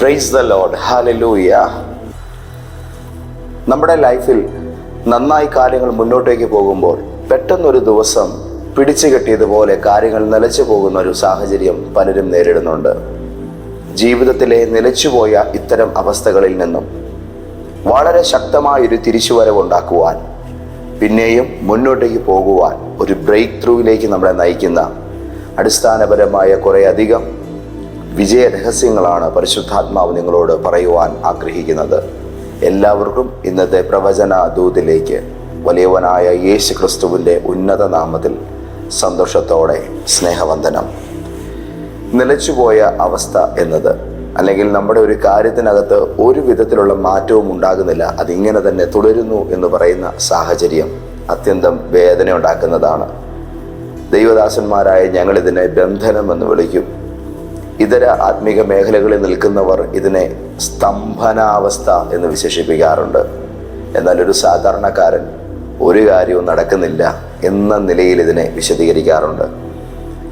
Praise the load hallelujah നമ്മുടെ ലൈഫിൽ നന്നായി കാര്യങ്ങൾ മുന്നോട്ടേക്ക് പോകുമ്പോൾ പെട്ടെന്നൊരു ദിവസം പിടിച്ചു കെട്ടിയതുപോലെ കാര്യങ്ങൾ നിലച്ചു പോകുന്ന ഒരു സാഹചര്യം പലരും നേരിടുന്നുണ്ട്. ജീവിതത്തിലെ നിലച്ചുപോയ ഇത്തരം അവസ്ഥകളിൽ നിന്നും വളരെ ശക്തമായൊരു തിരിച്ചുവരവുണ്ടാക്കുവാൻ പിന്നെയും മുന്നോട്ടേക്ക് പോകുവാൻ ഒരു ബ്രേക്ക് ത്രൂവിലേക്ക് നമ്മളെ നയിക്കുന്ന അടിസ്ഥാനപരമായ കുറേ അധികം വിജയ രഹസ്യങ്ങളാണ് പരിശുദ്ധാത്മാവ് നിങ്ങളോട് പറയുവാൻ ആഗ്രഹിക്കുന്നത്. എല്ലാവർക്കും ഇന്നത്തെ പ്രവചന ദൂതിലേക്ക് വലിയവനായ യേശു ക്രിസ്തുവിന്റെ ഉന്നത നാമത്തിൽ സന്തോഷത്തോടെ സ്നേഹവന്ദനം. നിലച്ചുപോയ അവസ്ഥ എന്നത് അല്ലെങ്കിൽ നമ്മുടെ ഒരു കാര്യത്തിനകത്ത് ഒരു വിധത്തിലുള്ള മാറ്റവും ഉണ്ടാകുന്നില്ല അതിങ്ങനെ തന്നെ തുടരുന്നു എന്ന് പറയുന്ന സാഹചര്യം അത്യന്തം വേദന ഉണ്ടാക്കുന്നതാണ് ദൈവദാസന്മാരായ ഞങ്ങളിതിനെ ബന്ധനം എന്ന് വിളിക്കും. ഇതര ആത്മീക മേഖലകളിൽ നിൽക്കുന്നവർ ഇതിനെ സ്തംഭനാവസ്ഥ എന്ന് വിശേഷിപ്പിക്കാറുണ്ട്. എന്നാൽ ഒരു സാധാരണക്കാരൻ ഒരു കാര്യവും നടക്കുന്നില്ല എന്ന നിലയിൽ ഇതിനെ വിശദീകരിക്കാറുണ്ട്.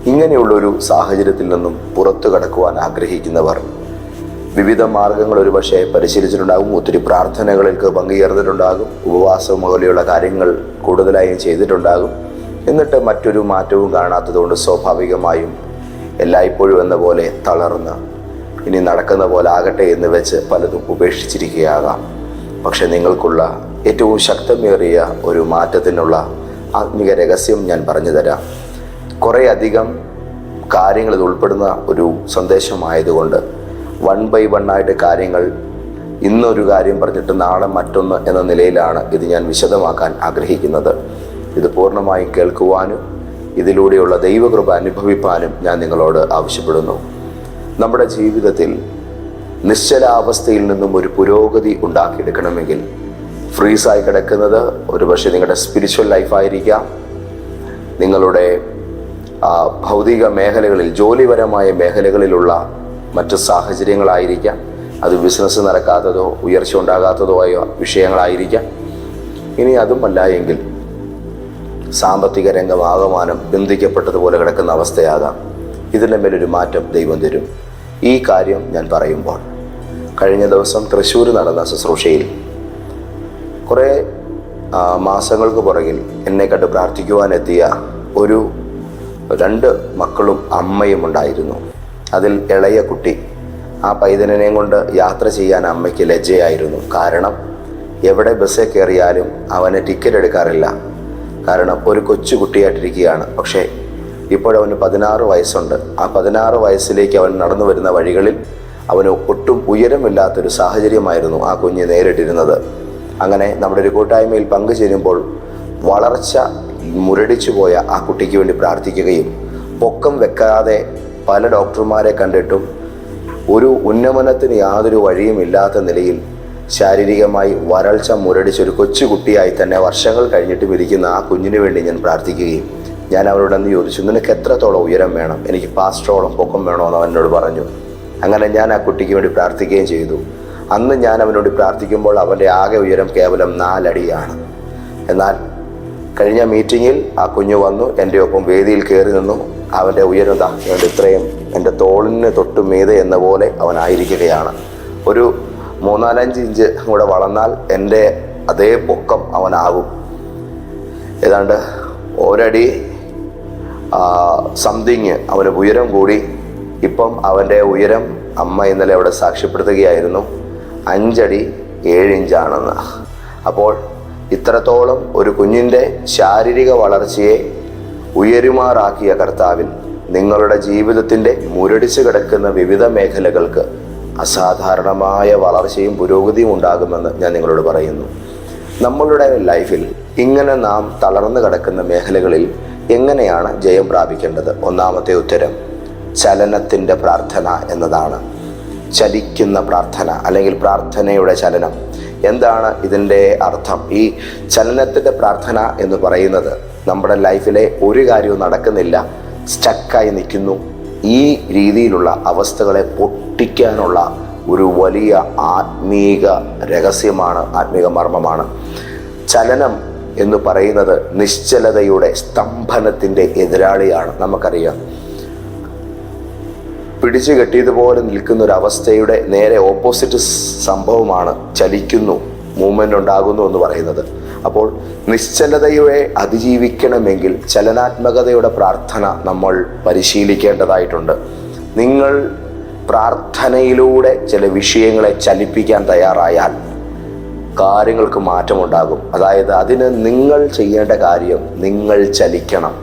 ഇങ്ങനെയുള്ളൊരു സാഹചര്യത്തിൽ നിന്നും പുറത്തു കടക്കുവാൻ ആഗ്രഹിക്കുന്നവർ വിവിധ മാർഗങ്ങൾ ഒരുപക്ഷെ പരിശീലിച്ചിട്ടുണ്ടാകും ഒത്തിരി പ്രാർത്ഥനകൾക്ക് പങ്കുചേർന്നിട്ടുണ്ടാകും ഉപവാസം പോലെയുള്ള കാര്യങ്ങൾ കൂടുതലായും ചെയ്തിട്ടുണ്ടാകും. എന്നിട്ട് മറ്റൊരു മാറ്റവും കാണാത്തതുകൊണ്ട് സ്വാഭാവികമായും എല്ലായ്പ്പോഴും എന്ന പോലെ തളർന്ന് ഇനി നടക്കുന്ന പോലെ ആകട്ടെ എന്ന് വെച്ച് പലതും ഉപേക്ഷിച്ചിരിക്കുകയാകാം. പക്ഷെ നിങ്ങൾക്കുള്ള ഏറ്റവും ശക്തമേറിയ ഒരു മാറ്റത്തിനുള്ള ആത്മീക രഹസ്യം ഞാൻ പറഞ്ഞു തരാം. കുറേ അധികം കാര്യങ്ങൾ ഇത് ഉൾപ്പെടുന്ന ഒരു സന്ദേശമായതുകൊണ്ട് വൺ ബൈ വൺ ആയിട്ട് കാര്യങ്ങൾ ഇന്നൊരു കാര്യം പറഞ്ഞിട്ട് നാളെ മറ്റൊന്ന് എന്ന നിലയിലാണ് ഇത് ഞാൻ വിശദമാക്കാൻ ആഗ്രഹിക്കുന്നത്. ഇത് പൂർണമായും കേൾക്കുവാനും ഇതിലൂടെയുള്ള ദൈവകൃപ അനുഭവിപ്പാനും ഞാൻ നിങ്ങളോട് ആവശ്യപ്പെടുന്നു. നമ്മുടെ ജീവിതത്തിൽ നിശ്ചലാവസ്ഥയിൽ നിന്നും ഒരു പുരോഗതി ഉണ്ടാക്കിയെടുക്കണമെങ്കിൽ ഫ്രീസായി കിടക്കുന്നത് ഒരുപക്ഷെ നിങ്ങളുടെ സ്പിരിച്വൽ ലൈഫായിരിക്കാം നിങ്ങളുടെ ഭൗതിക മേഖലകളിൽ ജോലിപരമായ മേഖലകളിലുള്ള മറ്റ് സാഹചര്യങ്ങളായിരിക്കാം. അത് ബിസിനസ് നടക്കാത്തതോ ഉയർച്ച ഉണ്ടാകാത്തതോ ആയ വിഷയങ്ങളായിരിക്കാം. ഇനി അതുമല്ല എങ്കിൽ സാമ്പത്തിക രംഗം ആകമാനം ബന്ധിക്കപ്പെട്ടതുപോലെ കിടക്കുന്ന അവസ്ഥയാകാം. ഇതിന്റെ മേലൊരു മാറ്റം ദൈവം തരും. ഈ കാര്യം ഞാൻ പറയുമ്പോൾ കഴിഞ്ഞ ദിവസം തൃശ്ശൂർ നടന്ന ശുശ്രൂഷയിൽ കുറേ മാസങ്ങൾക്ക് പുറകിൽ എന്നെ കണ്ട് പ്രാർത്ഥിക്കുവാനെത്തിയ ഒരു രണ്ട് മക്കളും അമ്മയും ഉണ്ടായിരുന്നു. അതിൽ ഇളയ കുട്ടി. ആ പൈതലിനെയും കൊണ്ട് യാത്ര ചെയ്യാൻ അമ്മയ്ക്ക് ലജ്ജയായിരുന്നു. കാരണം എവിടെ ബസ്സിൽ കയറിയാലും അവന് ടിക്കറ്റ് എടുക്കാറില്ല. കാരണം ഒരു കൊച്ചു കുട്ടിയായിട്ടിരിക്കുകയാണ്. പക്ഷേ ഇപ്പോഴവന് പതിനാറ് വയസ്സുണ്ട്. ആ പതിനാറ് വയസ്സിലേക്ക് അവൻ നടന്നു വരുന്ന വഴികളിൽ അവന് ഒട്ടും ഉയരമില്ലാത്തൊരു സാഹചര്യമായിരുന്നു ആ കുഞ്ഞ് നേരിട്ടിരുന്നത്. അങ്ങനെ നമ്മുടെ ഒരു കൂട്ടായ്മയിൽ പങ്കുചേരുമ്പോൾ വളർച്ച മുരടിച്ചു പോയ ആ കുട്ടിക്ക് വേണ്ടി പ്രാർത്ഥിക്കുകയും പൊക്കം വെക്കാതെ പല ഡോക്ടർമാരെ കണ്ടിട്ടും ഒരു ഉന്നമനത്തിന് യാതൊരു വഴിയും ഇല്ലാത്ത നിലയിൽ ശാരീരികമായി വരൾച്ച മുരടിച്ച് ഒരു കൊച്ചുകുട്ടിയായി തന്നെ വർഷങ്ങൾ കഴിഞ്ഞിട്ട് ഇരിക്കുന്ന ആ കുഞ്ഞിന് വേണ്ടി ഞാൻ പ്രാർത്ഥിക്കുകയും ഞാൻ അവരോട് അന്ന് ചോദിച്ചു നിനക്ക് എത്രത്തോളം ഉയരം വേണം? എനിക്ക് പാസ്റ്ററോളം പൊക്കം വേണോ എന്ന് അവനോട് പറഞ്ഞു. അങ്ങനെ ഞാൻ ആ കുട്ടിക്ക് വേണ്ടി പ്രാർത്ഥിക്കുകയും ചെയ്തു. അന്ന് ഞാൻ അവനോട് പ്രാർത്ഥിക്കുമ്പോൾ അവന്റെ ആകെ ഉയരം കേവലം നാലടിയാണ്. എന്നാൽ കഴിഞ്ഞ മീറ്റിങ്ങിൽ ആ കുഞ്ഞു വന്നു എന്റെ ഒപ്പം വേദിയിൽ കയറി നിന്നു. അവന്റെ ഉയരം ഇത്രയും എന്റെ തോളിന് തൊട്ട് മീതെ എന്ന പോലെ അവനായിരിക്കുകയാണ് ഒരു മൂന്നാലഞ്ച് ഇഞ്ച് കൂടെ വളർന്നാൽ എന്റെ അതേ പൊക്കം അവനാകും. ഏതാണ്ട് ഒരടി സംതിങ് അവന് ഉയരം കൂടി. ഇപ്പം അവന്റെ ഉയരം അമ്മ ഇന്നലെ അവിടെ സാക്ഷ്യപ്പെടുത്തുകയായിരുന്നു. അഞ്ചടി ഏഴ് ഇഞ്ചാണെന്ന്. അപ്പോൾ ഇത്രത്തോളം ഒരു കുഞ്ഞിന്റെ ശാരീരിക വളർച്ചയെ ഉയരുമാറാക്കിയ കർത്താവിൻ നിങ്ങളുടെ ജീവിതത്തിന്റെ മുരടിച്ചു കിടക്കുന്ന വിവിധ മേഖലകൾക്ക് അസാധാരണമായ വളർച്ചയും പുരോഗതിയും ഉണ്ടാകുമെന്ന് ഞാൻ നിങ്ങളോട് പറയുന്നു. നമ്മളുടെ ലൈഫിൽ ഇങ്ങനെ നാം തളർന്നു കിടക്കുന്ന മേഖലകളിൽ എങ്ങനെയാണ് ജയം പ്രാപിക്കേണ്ടത്? ഒന്നാമത്തെ ഉത്തരം ചലനത്തിന്റെ പ്രാർത്ഥന എന്നതാണ്. ചലിക്കുന്ന പ്രാർത്ഥന അല്ലെങ്കിൽ പ്രാർത്ഥനയുടെ ചലനം. എന്താണ് ഇതിന്റെ അർത്ഥം? ഈ ചലനത്തിന്റെ പ്രാർത്ഥന എന്ന് പറയുന്നത് നമ്മുടെ ലൈഫിലെ ഒരു കാര്യവും നടക്കുന്നില്ല. സ്റ്റക്കായി നിൽക്കുന്നു. ഈ രീതിയിലുള്ള അവസ്ഥകളെ പൊട്ടിക്കാനുള്ള ഒരു വലിയ ആത്മീക രഹസ്യമാണ് ആത്മീക മർമ്മമാണ്. ചലനം എന്ന് പറയുന്നത് നിശ്ചലതയുടെ സ്തംഭനത്തിന്റെ എതിരാളിയാണ് നമുക്കറിയാം. പിടിച്ചു കെട്ടിയതുപോലെ നിൽക്കുന്ന ഒരു അവസ്ഥയുടെ നേരെ ഓപ്പോസിറ്റ് സംഭവമാണ് ചലിക്കുന്നു മൂവ്മെന്റ് ഉണ്ടാകുന്നു എന്ന് പറയുന്നത്. അപ്പോൾ നിശ്ചലതയെ അതിജീവിക്കണമെങ്കിൽ ചലനാത്മകതയുടെ പ്രാർത്ഥന നമ്മൾ പരിശീലിക്കേണ്ടതായിട്ടുണ്ട്. നിങ്ങൾ പ്രാർത്ഥനയിലൂടെ ചില വിഷയങ്ങളെ ചലിപ്പിക്കാൻ തയ്യാറായാൽ കാര്യങ്ങൾക്ക് മാറ്റമുണ്ടാകും. അതായത് അതിന് നിങ്ങൾ ചെയ്യേണ്ട കാര്യം നിങ്ങൾ ചലിക്കണം.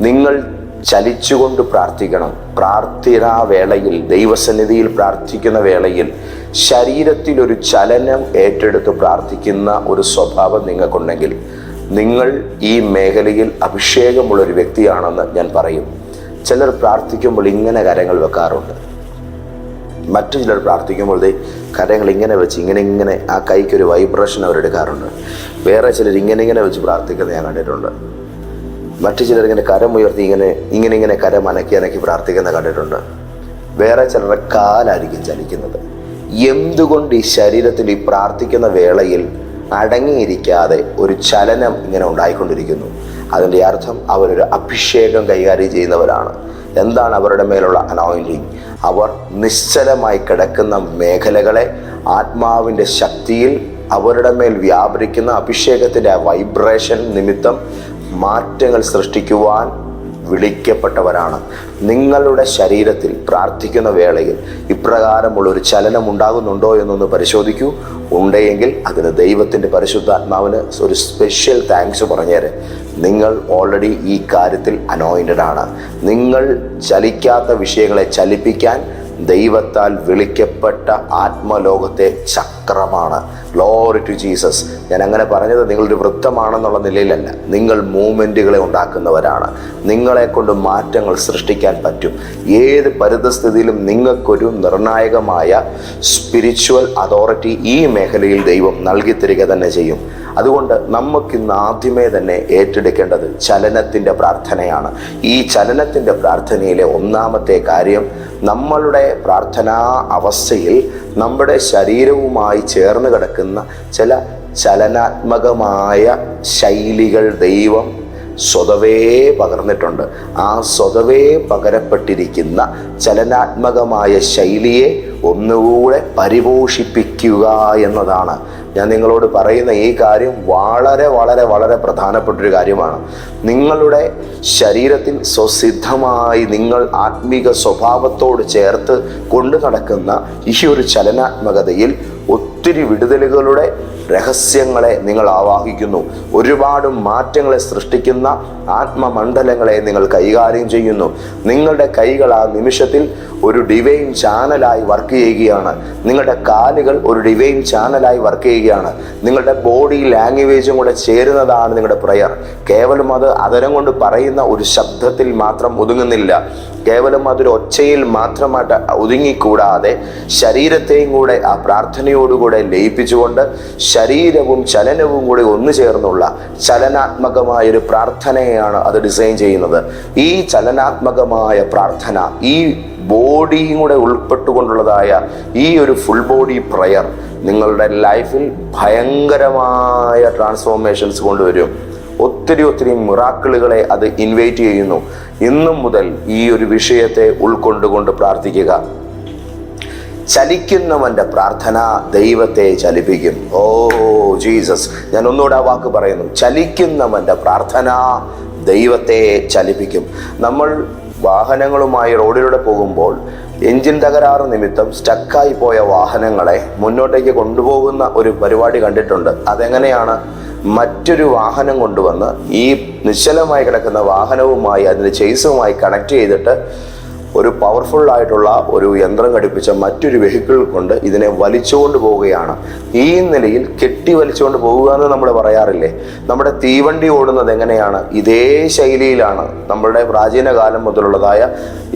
നിങ്ങൾ ചലിച്ചുകൊണ്ട് പ്രാർത്ഥിക്കണം. പ്രാർത്ഥനാ വേളയിൽ ദൈവസന്നിധിയിൽ പ്രാർത്ഥിക്കുന്ന വേളയിൽ ശരീരത്തിൽ ഒരു ചലനം ഏറ്റെടുത്ത് പ്രാർത്ഥിക്കുന്ന ഒരു സ്വഭാവം നിങ്ങൾക്കുണ്ടെങ്കിൽ നിങ്ങൾ ഈ മേഖലയിൽ അഭിഷേകമുള്ള ഒരു വ്യക്തിയാണെന്ന് ഞാൻ പറയും. ചിലർ പ്രാർത്ഥിക്കുമ്പോൾ ഇങ്ങനെ കരങ്ങൾ വെക്കാറുണ്ട്. മറ്റു ചിലർ പ്രാർത്ഥിക്കുമ്പോൾ കരങ്ങൾ ഇങ്ങനെ വെച്ച് ഇങ്ങനെ ഇങ്ങനെ ആ കൈക്കൊരു വൈബ്രേഷൻ അവരെടുക്കാറുണ്ട്. വേറെ ചിലർ ഇങ്ങനെ ഇങ്ങനെ വെച്ച് പ്രാർത്ഥിക്കുന്നത് ഞാൻ കണ്ടിട്ടുണ്ട്. മറ്റു ചിലർ ഇങ്ങനെ കരം ഉയർത്തി ഇങ്ങനെ ഇങ്ങനെ ഇങ്ങനെ കരം അനക്കി അനക്കി പ്രാർത്ഥിക്കുന്ന കണ്ടിട്ടുണ്ട്. വേറെ ചിലരുടെ കാലായിരിക്കും ചലിക്കുന്നത് എന്തുകൊണ്ട് ഈ ശരീരത്തിൽ ഈ പ്രാർത്ഥിക്കുന്ന വേളയിൽ അടങ്ങിയിരിക്കാതെ ഒരു ചലനം ഇങ്ങനെ ഉണ്ടായിക്കൊണ്ടിരിക്കുന്നു? അതിന്റെ അർത്ഥം അവരൊരു അഭിഷേകം കൈകാര്യം ചെയ്യുന്നവരാണ്. എന്താണ് അവരുടെ മേലുള്ള അനോയിന്റിങ് അവർ നിശ്ചലമായി കിടക്കുന്ന മേഖലകളെ ആത്മാവിന്റെ ശക്തിയിൽ അവരുടെ മേൽ വ്യാപരിക്കുന്ന അഭിഷേകത്തിന്റെ വൈബ്രേഷൻ നിമിത്തം മാറ്റങ്ങൾ സൃഷ്ടിക്കുവാൻ വിളിക്കപ്പെട്ടവരാണ്. നിങ്ങളുടെ ശരീരത്തിൽ പ്രാർത്ഥിക്കുന്ന വേളയിൽ ഇപ്രകാരമുള്ള ഒരു ചലനം ഉണ്ടാകുന്നുണ്ടോ എന്നൊന്ന് പരിശോധിക്കൂ. ഉണ്ടെങ്കിൽ അതിന് ദൈവത്തിന്റെ പരിശുദ്ധാത്മാവിന് ഒരു സ്പെഷ്യൽ താങ്ക്സ് പറഞ്ഞേരെ. നിങ്ങൾ ഓൾറെഡി ഈ കാര്യത്തിൽ അനോയിന്റഡ് ആണ്. നിങ്ങൾ ചലിക്കാത്ത വിഷയങ്ങളെ ചലിപ്പിക്കാൻ ദൈവത്താൽ വിളിക്കപ്പെട്ട ആത്മലോകത്തെ ചക്രമാണ് ഗ്ലോറി ടു ജീസസ് ഞാൻ അങ്ങനെ പറഞ്ഞത് നിങ്ങളൊരു വൃത്തമാണെന്നുള്ള നിലയിലല്ല. നിങ്ങൾ മൂവ്മെന്റുകളെ ഉണ്ടാക്കുന്നവരാണ്. നിങ്ങളെ കൊണ്ട് മാറ്റങ്ങൾ സൃഷ്ടിക്കാൻ പറ്റും. ഏത് പരിതസ്ഥിതിയിലും നിങ്ങൾക്കൊരു നിർണായകമായ സ്പിരിച്വൽ അതോറിറ്റി ഈ മേഖലയിൽ ദൈവം നൽകി തരിക തന്നെ ചെയ്യും. അതുകൊണ്ട് നമുക്കിന്ന് ആദ്യമേ തന്നെ ഏറ്റെടുക്കേണ്ടത് ചലനത്തിന്റെ പ്രാർത്ഥനയാണ്. ഈ ചലനത്തിന്റെ പ്രാർത്ഥനയിലെ ഒന്നാമത്തെ കാര്യം നമ്മളുടെ പ്രാർത്ഥനാ അവസ്ഥയിൽ നമ്മുടെ ശരീരവുമായി ചേർന്ന് കിടക്കുന്ന ചില ചലനാത്മകമായ ശൈലികൾ ദൈവം സ്വതവേ പകർന്നിട്ടുണ്ട്. ആ സ്വതവേ പകരപ്പെട്ടിരിക്കുന്ന ചലനാത്മകമായ ശൈലിയെ ഒന്നുകൂടെ പരിപോഷിപ്പിക്കുക എന്നതാണ്. ഞാൻ നിങ്ങളോട് പറയുന്ന ഈ കാര്യം വളരെ വളരെ വളരെ പ്രധാനപ്പെട്ടൊരു കാര്യമാണ്. നിങ്ങളുടെ ശരീരത്തിൽ സ്വസിദ്ധമായി നിങ്ങൾ ആത്മീക സ്വഭാവത്തോട് ചേർത്ത് കൊണ്ടു നടക്കുന്ന ഈ ഒരു ചലനാത്മകതയിൽ ഒത്തിരി വിടുതലുകളുടെ രഹസ്യങ്ങളെ നിങ്ങൾ ആവാഹിക്കുന്നു. ഒരുപാട് മാറ്റങ്ങളെ സൃഷ്ടിക്കുന്ന ആത്മമണ്ഡലങ്ങളെ നിങ്ങൾ കൈകാര്യം ചെയ്യുന്നു. നിങ്ങളുടെ കൈകൾ ആ നിമിഷത്തിൽ ഒരു ഡിവൈൻ ചാനലായി വർക്ക് ചെയ്യുകയാണ്. നിങ്ങളുടെ കാലുകൾ ഒരു ഡിവൈൻ ചാനലായി വർക്ക് ചെയ്യുകയാണ്. നിങ്ങളുടെ ബോഡി ലാംഗ്വേജും കൂടെ ചേരുന്നതാണ് നിങ്ങളുടെ പ്രയർ കേവലം അത് അതരം കൊണ്ട് പറയുന്ന ഒരു ശബ്ദത്തിൽ മാത്രം ഒതുങ്ങുന്നില്ല. കേവലം അതൊരു ഒച്ചയിൽ മാത്രമായിട്ട് ഒതുങ്ങിക്കൂടാതെ ശരീരത്തെയും കൂടെ ആ പ്രാർത്ഥനയോടുകൂടെ ലയിപ്പിച്ചുകൊണ്ട് ശരീരവും ചലനവും കൂടി ഒന്നു ചേർന്നുള്ള ചലനാത്മകമായ ഒരു പ്രാർത്ഥനയാണ് അത് ഡിസൈൻ ചെയ്യുന്നത്. ഈ ചലനാത്മകമായ പ്രാർത്ഥന ഈ ബോഡിയും കൂടെ ഉൾപ്പെട്ടുകൊണ്ടുള്ളതായ ഈ ഒരു ഫുൾ ബോഡി പ്രയർ നിങ്ങളുടെ ലൈഫിൽ ഭയങ്കരമായ ട്രാൻസ്ഫോർമേഷൻസ് കൊണ്ടുവരും. ഒത്തിരി ഒത്തിരി മിറാക്കിളുകളെ അത് ഇൻവൈറ്റ് ചെയ്യുന്നു. ഇന്നും മുതൽ ഈ ഒരു വിഷയത്തെ ഉൾക്കൊണ്ടുകൊണ്ട് പ്രാർത്ഥിക്കുക. ചലിക്കുന്നവന്റെ പ്രാർത്ഥന ദൈവത്തെ ചലിപ്പിക്കും. Oh Jesus. ഞാൻ ഒന്നുകൂടെ ആ വാക്ക് പറയുന്നു. ചലിക്കുന്നവന്റെ പ്രാർത്ഥന ദൈവത്തെ ചലിപ്പിക്കും. നമ്മൾ വാഹനങ്ങളുമായി റോഡിലൂടെ പോകുമ്പോൾ എഞ്ചിൻ തകരാറ് നിമിത്തം സ്റ്റക്കായി പോയ വാഹനങ്ങളെ മുന്നോട്ടേക്ക് കൊണ്ടുപോകുന്ന ഒരു പരിപാടി കണ്ടിട്ടുണ്ട്. അതെങ്ങനെയാണ്? മറ്റൊരു വാഹനം കൊണ്ടുവന്ന് ഈ നിശ്ചലമായി കിടക്കുന്ന വാഹനവുമായി അതിന്റെ ചേസുമായി കണക്ട് ചെയ്തിട്ട് ഒരു പവർഫുൾ ആയിട്ടുള്ള ഒരു യന്ത്രം ഘടിപ്പിച്ച മറ്റൊരു വെഹിക്കിൾ കൊണ്ട് ഇതിനെ വലിച്ചുകൊണ്ട് പോവുകയാണ്. ഈ നിലയിൽ കെട്ടി വലിച്ചുകൊണ്ട് പോവുക എന്ന് നമ്മൾ പറയാറില്ലേ? നമ്മുടെ തീവണ്ടി ഓടുന്നത് എങ്ങനെയാണ്? ഇതേ ശൈലിയിലാണ് നമ്മളുടെ പ്രാചീന കാലം മുതലുള്ളതായ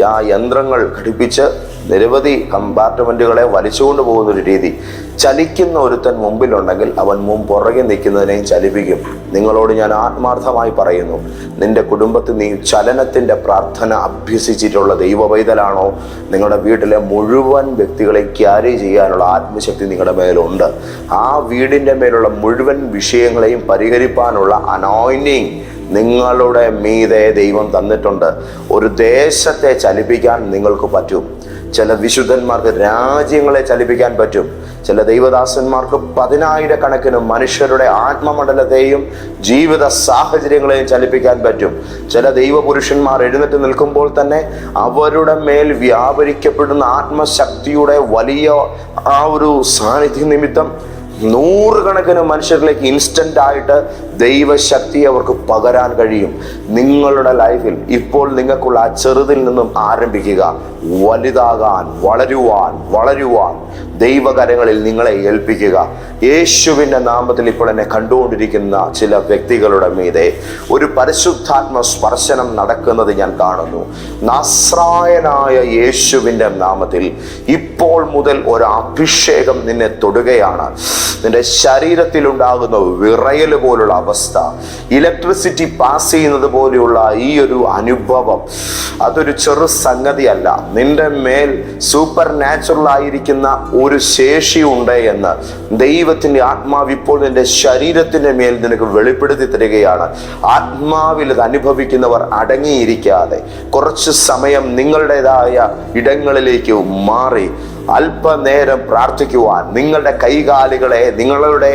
ആ യന്ത്രങ്ങൾ ഘടിപ്പിച്ച് നിരവധി കമ്പാർട്ട്മെന്റുകളെ വലിച്ചുകൊണ്ട് പോകുന്ന ഒരു രീതി. ചലിക്കുന്ന ഒരുത്തൻ മുമ്പിലുണ്ടെങ്കിൽ അവൻ മുമ്പ് പുറകെ നിൽക്കുന്നതിനെയും ചലിപ്പിക്കും. നിങ്ങളോട് ഞാൻ ആത്മാർത്ഥമായി പറയുന്നു നിന്റെ കുടുംബത്തിൽ നീ ചലനത്തിന്റെ പ്രാർത്ഥന അഭ്യസിച്ചിട്ടുള്ള ദൈവവൈതലാണോ നിങ്ങളുടെ വീട്ടിലെ മുഴുവൻ വ്യക്തികളെ ക്യാരി ചെയ്യാനുള്ള ആത്മശക്തി നിങ്ങളുടെ മേലുണ്ട്. ആ വീടിന്റെ മേലുള്ള മുഴുവൻ വിഷയങ്ങളെയും പരിഹരിപ്പാനുള്ള അനോയിനിങ് നിങ്ങളുടെ മീതെ ദൈവം തന്നിട്ടുണ്ട്. ഒരു ദേശത്തെ ചലിപ്പിക്കാൻ നിങ്ങൾക്ക് പറ്റും. ചില വിശുദ്ധന്മാർക്ക് രാജ്യങ്ങളെ ചലിപ്പിക്കാൻ പറ്റും. ചില ദൈവദാസന്മാർക്ക് പതിനായിരക്കണക്കിന് മനുഷ്യരുടെ ആത്മമണ്ഡലത്തെയും ജീവിത സാഹചര്യങ്ങളെയും ചലിപ്പിക്കാൻ പറ്റും. ചില ദൈവപുരുഷന്മാർ എഴുന്നേറ്റ് നിൽക്കുമ്പോൾ തന്നെ അവരുടെ മേൽ വ്യാപരിക്കപ്പെടുന്ന ആത്മശക്തിയുടെ വലിയ ആ ഒരു സാന്നിധ്യ നിമിത്തം നൂറുകണക്കിന് മനുഷ്യരിലേക്ക് ഇൻസ്റ്റന്റ് ആയിട്ട് ദൈവശക്തി അവർക്ക് പകരാൻ കഴിയും. നിങ്ങളുടെ ലൈഫിൽ ഇപ്പോൾ നിങ്ങൾക്കുള്ള ആ ചെറുതിൽ നിന്നും ആരംഭിക്കുക. വലുതാകാൻ വളരുവാൻ വളരുവാൻ. ദൈവകരങ്ങളിൽ നിങ്ങളെ ഏൽപ്പിക്കുക. യേശുവിന്റെ നാമത്തിൽ ഇപ്പോൾ എന്നെ കണ്ടുകൊണ്ടിരിക്കുന്ന ചില വ്യക്തികളുടെ മീതെ ഒരു പരിശുദ്ധാത്മ സ്പർശനം നടക്കുന്നത് ഞാൻ കാണുന്നു. നാസ്രായനായ യേശുവിന്റെ നാമത്തിൽ ഇപ്പോൾ മുതൽ ഒരു അഭിഷേകം നിന്നെ തൊടുകയാണ്. നിന്റെ ശരീരത്തിലുണ്ടാകുന്ന വിറയൽ പോലുള്ള അവസ്ഥ ഇലക്ട്രിസിറ്റി പാസ് ചെയ്യുന്നത് പോലെയുള്ള ഈ ഒരു അനുഭവം അതൊരു ചെറു സംഗതിയല്ല. നിന്റെ മേൽ സൂപ്പർ നാച്ചുറൽ ആയിരിക്കുന്ന ഒരു ശേഷി ഉണ്ട് എന്ന് ദൈവത്തിന്റെ ആത്മാവ് ഇപ്പോൾ നിന്റെ ശരീരത്തിന്റെ മേൽ നിനക്ക് വെളിപ്പെടുത്തി തരികയാണ്. ആത്മാവിൽ ഇത് അനുഭവിക്കുന്നവർ അടങ്ങിയിരിക്കാതെ കുറച്ച് സമയം നിങ്ങളുടേതായ ഇടങ്ങളിലേക്ക് മാറി അല്പനേരം പ്രാർത്ഥിക്കുവാൻ നിങ്ങളുടെ കൈകാലുകളെ നിങ്ങളുടെ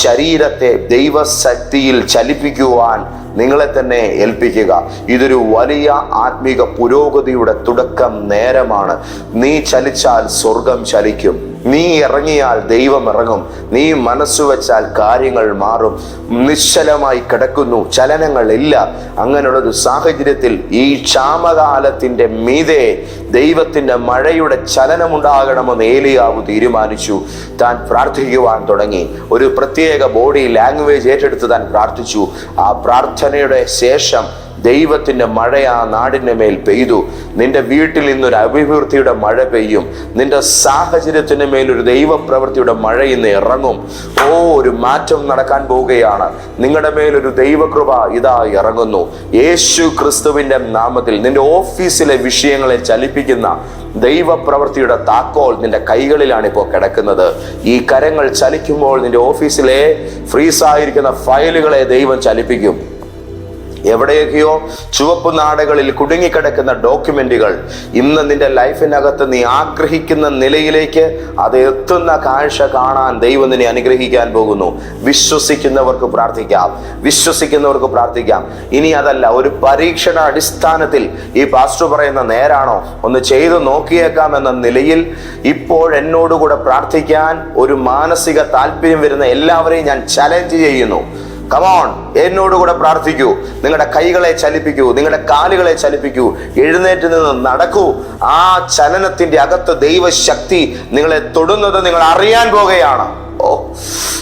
ശരീരത്തെ ദൈവശക്തിയിൽ ചലിപ്പിക്കുവാൻ നിങ്ങളെ തന്നെ ഏൽപ്പിക്കുക. ഇതൊരു വലിയ ആത്മീക പുരോഗതിയുടെ തുടക്കം നേരമാണ്. നീ ചലിച്ചാൽ സ്വർഗം ചലിക്കും. നീ ഇറങ്ങിയാൽ ദൈവം ഇറങ്ങും. നീ മനസ്സുവെച്ചാൽ കാര്യങ്ങൾ മാറും. നിശ്ചലമായി കിടക്കുന്നു. ചലനങ്ങളില്ല അങ്ങനെയുള്ളൊരു സാഹചര്യത്തിൽ ഈ ക്ഷാമകാലത്തിന്റെ മീതെ ദൈവത്തിന്റെ മഴയുടെ ചലനമുണ്ടാകണമെന്ന് ഏലിയാവ് തീരുമാനിച്ചു. താൻ പ്രാർത്ഥിക്കുവാൻ തുടങ്ങി. ഒരു പ്രത്യേക ബോഡി ലാംഗ്വേജ് ഏറ്റെടുത്ത് താൻ പ്രാർത്ഥിച്ചു. ആ പ്രാർത്ഥനയുടെ ശേഷം ദൈവത്തിന്റെ മഴ ആ നാടിന്റെ മേൽ പെയ്തു. നിന്റെ വീട്ടിൽ ഇന്നൊരു അഭിവൃദ്ധിയുടെ മഴ പെയ്യും. നിന്റെ സാഹചര്യത്തിന് മേലൊരു ദൈവപ്രവൃത്തിയുടെ മഴ ഇന്ന് ഇറങ്ങും. ഓ ഒരു മാറ്റം നടക്കാൻ പോവുകയാണ്. നിങ്ങളുടെ മേലൊരു ദൈവകൃപ ഇതാ ഇറങ്ങുന്നു. യേശു ക്രിസ്തുവിന്റെ നാമത്തിൽ നിന്റെ ഓഫീസിലെ വിഷയങ്ങളെ ചലിപ്പിക്കുന്ന ദൈവപ്രവൃത്തിയുടെ താക്കോൽ നിന്റെ കൈകളിലാണ് ഇപ്പോൾ കിടക്കുന്നത്. ഈ കരങ്ങൾ ചലിക്കുമ്പോൾ നിന്റെ ഓഫീസിലെ ഫ്രീസായിരിക്കുന്ന ഫയലുകളെ ദൈവം ചലിപ്പിക്കും. എവിടെയൊക്കെയോ ചുവപ്പ് നാടുകളിൽ കുടുങ്ങിക്കിടക്കുന്ന ഡോക്യുമെന്റുകൾ ഇന്ന് നിന്റെ ലൈഫിനകത്ത് നീ ആഗ്രഹിക്കുന്ന നിലയിലേക്ക് അത് എത്തുന്ന കാഴ്ച കാണാൻ ദൈവം നിന്നെ അനുഗ്രഹിക്കാൻ പോകുന്നു. വിശ്വസിക്കുന്നവർക്ക് പ്രാർത്ഥിക്കാം. വിശ്വസിക്കുന്നവർക്ക് പ്രാർത്ഥിക്കാം. ഇനി അതല്ല ഒരു പരീക്ഷണ അടിസ്ഥാനത്തിൽ ഈ പാസ്റ്റർ പറയുന്ന നേരാണോ? ഒന്ന് ചെയ്തു നോക്കിയേക്കാം എന്ന നിലയിൽ ഇപ്പോൾ എന്നോടുകൂടെ പ്രാർത്ഥിക്കാൻ ഒരു മാനസിക താല്പര്യം വരുന്ന എല്ലാവരെയും ഞാൻ ചലഞ്ച് ചെയ്യുന്നു. കമോൺ എന്നോട് കൂടെ പ്രാർത്ഥിക്കൂ. നിങ്ങളുടെ കൈകളെ ചലിപ്പിക്കൂ. നിങ്ങളുടെ കാലുകളെ ചലിപ്പിക്കൂ. എഴുന്നേറ്റ് നിന്ന് നടക്കൂ. ആ ചലനത്തിന്റെ അകത്ത് ദൈവശക്തി നിങ്ങളെ തൊടുന്നത് നിങ്ങൾ അറിയാൻ പോകുകയാണ്. ഓ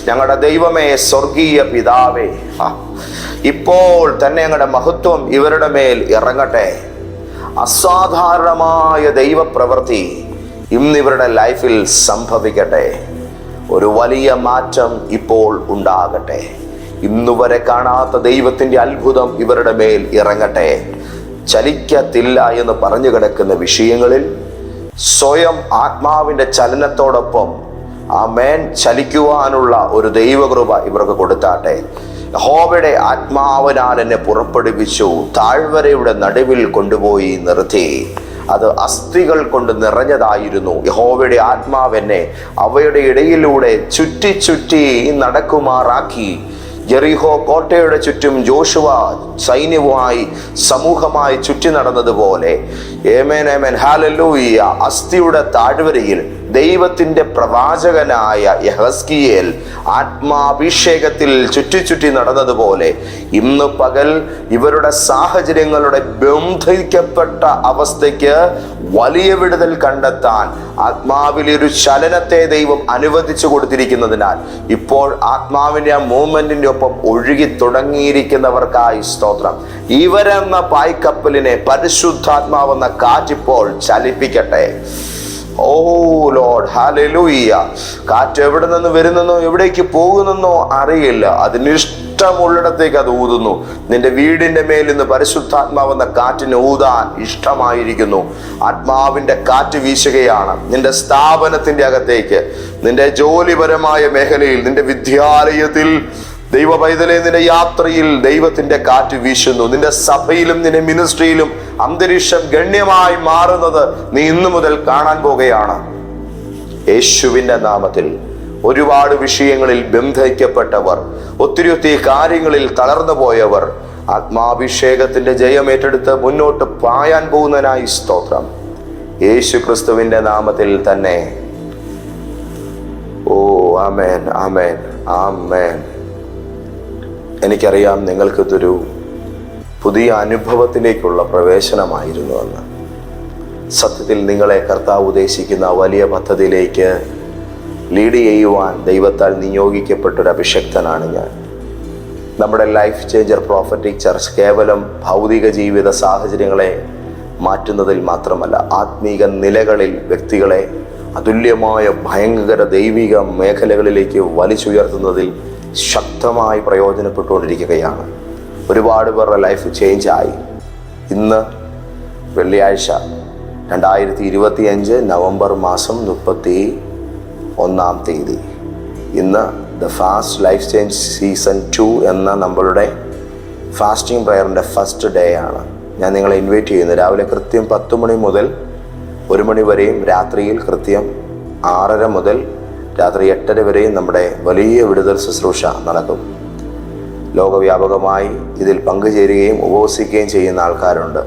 ഞങ്ങളുടെ ദൈവമേ സ്വർഗീയ പിതാവേ. ഇപ്പോൾ തന്നെ ഞങ്ങളുടെ മഹത്വം ഇവരുടെ മേൽ ഇറങ്ങട്ടെ. അസാധാരണമായ ദൈവപ്രവൃത്തി ഇന്ന് ഇവരുടെ ലൈഫിൽ സംഭവിക്കട്ടെ. ഒരു വലിയ മാറ്റം ഇപ്പോൾ ഉണ്ടാകട്ടെ. ഇന്നുവരെ കാണാത്ത ദൈവത്തിന്റെ അത്ഭുതം ഇവരുടെ മേൽ ഇറങ്ങട്ടെ. ചലിക്കത്തില്ല എന്ന് പറഞ്ഞു കിടക്കുന്ന വിഷയങ്ങളിൽ സ്വയം ആത്മാവിന്റെ ചലനത്തോടൊപ്പം ആ മേൻ ചലിക്കുവാനുള്ള ഒരു ദൈവകൃപ ഇവർക്ക് കൊടുത്താട്ടെ. യഹോവയുടെ ആത്മാവനാൽ എന്നെ പുറപ്പെടുവിച്ചു താഴ്വരയുടെ നടുവിൽ കൊണ്ടുപോയി നിർത്തി. അത് അസ്ഥികൾ കൊണ്ട് നിറഞ്ഞതായിരുന്നു. യഹോവയുടെ ആത്മാവെന്നെ അവയുടെ ഇടയിലൂടെ ചുറ്റി ചുറ്റി നടക്കുമാറാക്കി. ജെറിഹോ കോട്ടയുടെ ചുറ്റും ജോഷുവ സൈന്യവുമായി സമൂഹമായി ചുറ്റി നടന്നതുപോലെ. ഏമേൻ ഏമേൻ അസ്ഥിയുടെ താഴ്വരയിൽ ദൈവത്തിന്റെ പ്രവാചകനായ യഹസ്കിയേൽ ആത്മാഭിഷേകത്തിൽ ചുറ്റി ചുറ്റി നടന്നതുപോലെ ഇന്ന് പകൽ ഇവരുടെ സാഹചര്യങ്ങളുടെ ബന്ധിക്കപ്പെട്ട അവസ്ഥയ്ക്ക് വലിയ വിടുതൽ കണ്ടെത്താൻ ആത്മാവിലെ ഒരു ചലനത്തെ ദൈവം അനുവദിച്ചു കൊടുത്തിരിക്കുന്നതിനാൽ ഇപ്പോൾ ആത്മാവിന്റെ ആ മൂവ്മെന്റിന്റെ ഒപ്പം ഒഴുകി തുടങ്ങിയിരിക്കുന്നവർക്കായി സ്തോത്രം. ഇവരെന്ന പായ്ക്കപ്പലിനെ പരിശുദ്ധാത്മാവെന്ന കാറ്റിപ്പോൾ ചലിപ്പിക്കട്ടെ. ഓ ലോഡ് ഹാലലൂയ്യ കാറ്റ് എവിടെ നിന്ന് വരുന്നെന്നോ എവിടേക്ക് പോകുന്നെന്നോ അറിയില്ല. അതിന് ഇഷ്ടമുള്ളിടത്തേക്ക് അത് ഊതുന്നു. നിന്റെ വീടിന്റെ മേൽ നിന്ന് പരിശുദ്ധാത്മാവെന്ന കാറ്റിന് ഊതാൻ ഇഷ്ടമായിരിക്കുന്നു. ആത്മാവിന്റെ കാറ്റ് വീശുകയാണ്. നിന്റെ സ്ഥാപനത്തിന്റെ അകത്തേക്ക് നിന്റെ ജോലിപരമായ മേഖലയിൽ നിന്റെ വിദ്യാലയത്തിൽ ദൈവ പൈതലെ നിന്റെ യാത്രയിൽ ദൈവത്തിന്റെ കാറ്റ് വീശുന്നു. നിന്റെ സഭയിലും നിന്റെ മിനിസ്ട്രിയിലും അന്തരീക്ഷം ഗണ്യമായി മാറുന്നത് നീ ഇന്നു മുതൽ കാണാൻ പോകുകയാണ്. യേശുവിന്റെ നാമത്തിൽ ഒരുപാട് വിഷയങ്ങളിൽ ബന്ധിക്കപ്പെട്ടവർ ഒത്തിരി ഒത്തിരി കാര്യങ്ങളിൽ തളർന്നു പോയവർ ആത്മാഭിഷേകത്തിന്റെ ജയം ഏറ്റെടുത്ത് മുന്നോട്ട് പായാൻ പോകുന്നതിനായി സ്തോത്രം. യേശു ക്രിസ്തുവിന്റെ നാമത്തിൽ തന്നെ. ഓ ആമേൻ ആമേൻ ആമേൻ. എനിക്കറിയാം നിങ്ങൾക്കിതൊരു പുതിയ അനുഭവത്തിലേക്കുള്ള പ്രവേശനമായിരുന്നു എന്ന്. സത്യത്തിൽ നിങ്ങളെ കർത്താവ് ഉദ്ദേശിക്കുന്ന വലിയ പദ്ധതിയിലേക്ക് ലീഡ് ചെയ്യുവാൻ ദൈവത്താൽ നിയോഗിക്കപ്പെട്ടൊരു അഭിഷക്തനാണ് ഞാൻ. നമ്മുടെ ലൈഫ് ചേഞ്ചർ പ്രോഫറ്റിക് ചർച്ച് കേവലം ഭൗതിക ജീവിത സാഹചര്യങ്ങളെ മാറ്റുന്നതിൽ മാത്രമല്ല ആത്മീക നിലകളിൽ വ്യക്തികളെ അതുല്യമായ ഭയങ്കര ദൈവിക മേഖലകളിലേക്ക് വലിച്ചുയർത്തുന്നതിൽ ശക്തമായി പ്രയോജനപ്പെട്ടുകൊണ്ടിരിക്കുകയാണ്. ഒരുപാട് പേരുടെ ലൈഫ് ചേഞ്ചായി ഇന്ന് വെള്ളിയാഴ്ച രണ്ടായിരത്തി ഇരുപത്തി അഞ്ച് നവംബർ മാസം മുപ്പത്തി ഒന്നാം തീയതി. ഇന്ന് the fast life change season two എന്ന നമ്മളുടെ ഫാസ്റ്റിംഗ് പ്രയറിന്റെ ഫസ്റ്റ് ഡേ ആണ്. ഞാൻ നിങ്ങളെ ഇൻവൈറ്റ് ചെയ്യുന്നു. രാവിലെ കൃത്യം പത്ത് മണി മുതൽ ഒരു മണി വരെയും രാത്രിയിൽ കൃത്യം ആറര മുതൽ രാത്രി എട്ടര വരെയും നമ്മുടെ വലിയ വിടുതൽ ശുശ്രൂഷ നടക്കും. ലോകവ്യാപകമായി ഇതിൽ പങ്കുചേരുകയും ഉപവസിക്കുകയും ചെയ്യുന്ന ആൾക്കാരുണ്ട്.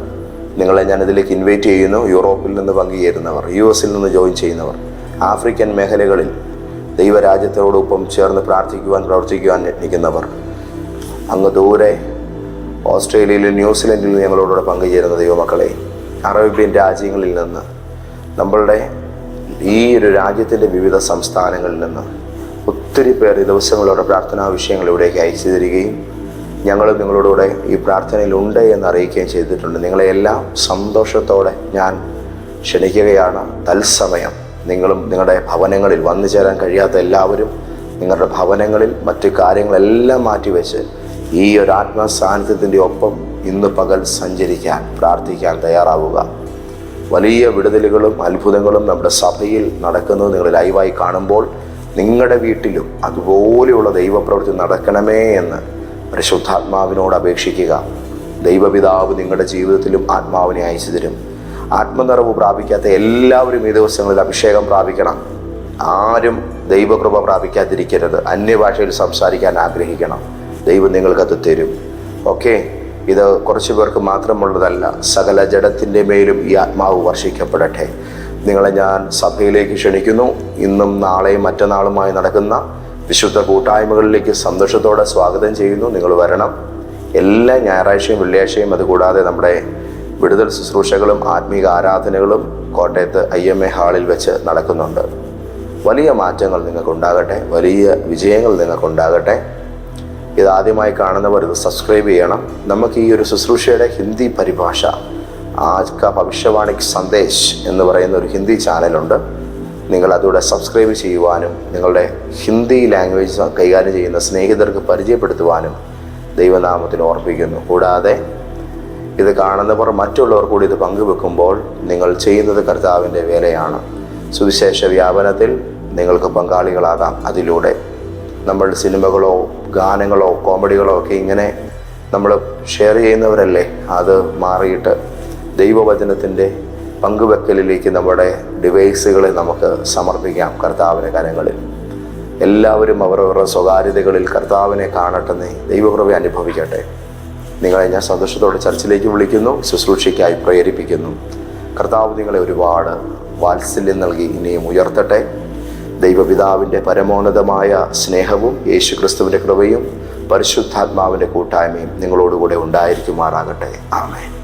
നിങ്ങളെ ഞാൻ ഇതിലേക്ക് ഇൻവൈറ്റ് ചെയ്യുന്നു. യൂറോപ്പിൽ നിന്ന് പങ്കുചേരുന്നവർ യു എസിൽ നിന്ന് ജോയിൻ ചെയ്യുന്നവർ ആഫ്രിക്കൻ മേഖലകളിൽ ദൈവരാജ്യത്തോടൊപ്പം ചേർന്ന് പ്രാർത്ഥിക്കുവാൻ പ്രവർത്തിക്കുവാൻ യത്നിക്കുന്നവർ അങ്ങ് ദൂരെ ഓസ്ട്രേലിയയിലും ന്യൂസിലൻഡിലും ഞങ്ങളോടുകൂടെ പങ്കുചേരുന്ന ദൈവമക്കളെ അറേബ്യൻ രാജ്യങ്ങളിൽ നിന്ന് നമ്മളുടെ ഈ ഒരു രാജ്യത്തിന്റെ വിവിധ സംസ്ഥാനങ്ങളിൽ നിന്ന് ഒത്തിരി പേർ ഈ ദിവസങ്ങളോടെ പ്രാർത്ഥനാ വിഷയങ്ങൾ ഇവിടേക്ക് അയച്ചു തരികയും ഞങ്ങളും നിങ്ങളോടുകൂടെ ഈ പ്രാർത്ഥനയിൽ ഉണ്ട് എന്ന് അറിയിക്കുകയും ചെയ്തിട്ടുണ്ട്. നിങ്ങളെല്ലാം സന്തോഷത്തോടെ ഞാൻ ക്ഷണിക്കുകയാണ്. തത്സമയം നിങ്ങളും നിങ്ങളുടെ ഭവനങ്ങളിൽ വന്നു ചേരാൻ കഴിയാത്ത എല്ലാവരും നിങ്ങളുടെ ഭവനങ്ങളിൽ മറ്റു കാര്യങ്ങളെല്ലാം മാറ്റിവെച്ച് ഈ ഒരു ആത്മസാന്നിധ്യത്തിന്റെ ഒപ്പം ഇന്ന് പകൽ സഞ്ചരിക്കാൻ പ്രാർത്ഥിക്കാൻ തയ്യാറാവുക. വലിയ വിടുതലുകളും അത്ഭുതങ്ങളും നമ്മുടെ സഭയിൽ നടക്കുന്നത് നിങ്ങൾ ലൈവായി കാണുമ്പോൾ നിങ്ങളുടെ വീട്ടിലും അതുപോലെയുള്ള ദൈവപ്രവൃത്തി നടക്കണമേ എന്ന് പരിശുദ്ധാത്മാവിനോട് അപേക്ഷിക്കുക. ദൈവപിതാവ് നിങ്ങളുടെ ജീവിതത്തിലും ആത്മാവിനെ അയച്ചു തരും. ആത്മനിറവ് പ്രാപിക്കാത്ത എല്ലാവരും ഈ ദിവസങ്ങളിൽ അഭിഷേകം പ്രാപിക്കണം. ആരും ദൈവകൃപ പ്രാപിക്കാതിരിക്കരുത്. അന്യഭാഷയിൽ സംസാരിക്കാൻ ആഗ്രഹിക്കണം. ദൈവം നിങ്ങൾക്കത് തരും. ഓക്കെ ഇത് കുറച്ചു പേർക്ക് മാത്രമുള്ളതല്ല സകല ജഡത്തിന്റെ മേലും ഈ ആത്മാവ് വർഷിക്കപ്പെടട്ടെ. നിങ്ങളെ ഞാൻ സഭയിലേക്ക് ക്ഷണിക്കുന്നു. ഇന്നും നാളെയും മറ്റന്നാളുമായി നടക്കുന്ന വിശുദ്ധ കൂട്ടായ്മകളിലേക്ക് സന്തോഷത്തോടെ സ്വാഗതം ചെയ്യുന്നു. നിങ്ങൾ വരണം. എല്ലാ ഞായറാഴ്ചയും വെള്ളിയാഴ്ചയും അതുകൂടാതെ നമ്മുടെ വിടുതൽ ശുശ്രൂഷകളും ആത്മീക ആരാധനകളും കോട്ടയത്ത് ഐ എം എ ഹാളിൽ വെച്ച് നടക്കുന്നുണ്ട്. വലിയ മാറ്റങ്ങൾ നിങ്ങൾക്കുണ്ടാകട്ടെ. വലിയ വിജയങ്ങൾ നിങ്ങൾക്കുണ്ടാകട്ടെ. ഇത് ആദ്യമായി കാണുന്നവർ ഇത് സബ്സ്ക്രൈബ് ചെയ്യണം. നമുക്ക് ഈ ഒരു ശുശ്രൂഷയുടെ ഹിന്ദി പരിഭാഷ ആജ് ക ഭവിഷ്യവാണിക് സന്ദേശ് എന്ന് പറയുന്ന ഒരു ഹിന്ദി ചാനലുണ്ട്. നിങ്ങൾ അതുകൂടെ സബ്സ്ക്രൈബ് ചെയ്യുവാനും നിങ്ങളുടെ ഹിന്ദി ലാംഗ്വേജ് കൈകാര്യം ചെയ്യുന്ന സ്നേഹിതർക്ക് പരിചയപ്പെടുത്തുവാനും ദൈവനാമത്തിൽ ഓർപ്പിക്കുന്നു. കൂടാതെ ഇത് കാണുന്നവർ മറ്റുള്ളവർ കൂടി ഇത് പങ്കുവെക്കുമ്പോൾ നിങ്ങൾ ചെയ്യുന്നത് കർത്താവിന്റെ വേലയാണ്. സുവിശേഷ വ്യാപനത്തിൽ നിങ്ങൾക്ക് പങ്കാളികളാകാം. അതിലൂടെ നമ്മൾ സിനിമകളോ ഗാനങ്ങളോ കോമഡികളോ ഒക്കെ ഇങ്ങനെ നമ്മൾ ഷെയർ ചെയ്യുന്നവരല്ലേ? അത് മാറിയിട്ട് ദൈവവചനത്തിന്റെ പങ്കുവെക്കലിലേക്ക് നമ്മുടെ ഡിവൈസുകളെ നമുക്ക് സമർപ്പിക്കാം കർത്താവിന്റെ കരങ്ങളിൽ. എല്ലാവരും അവരവരുടെ സ്വകാര്യതകളിൽ കർത്താവിനെ കാണട്ടെന്ന് ദൈവകൃപ അനുഭവിക്കട്ടെ. നിങ്ങളെ ഞാൻ സന്തോഷത്തോടെ ചർച്ചിലേക്ക് വിളിക്കുന്നു ശുശ്രൂഷയ്ക്കായി പ്രേരിപ്പിക്കുന്നു. കർത്താവ് നിങ്ങളെ ഒരുപാട് വാത്സല്യം നൽകി ഇനിയും ഉയർത്തട്ടെ. ദൈവപിതാവിന്റെ പരമോന്നതമായ സ്നേഹവും യേശു ക്രിസ്തുവിന്റെ കൃപയും പരിശുദ്ധാത്മാവിന്റെ കൂട്ടായ്മയും നിങ്ങളോടുകൂടെ ഉണ്ടായിരിക്കുമാറാകട്ടെ. ആമേൻ.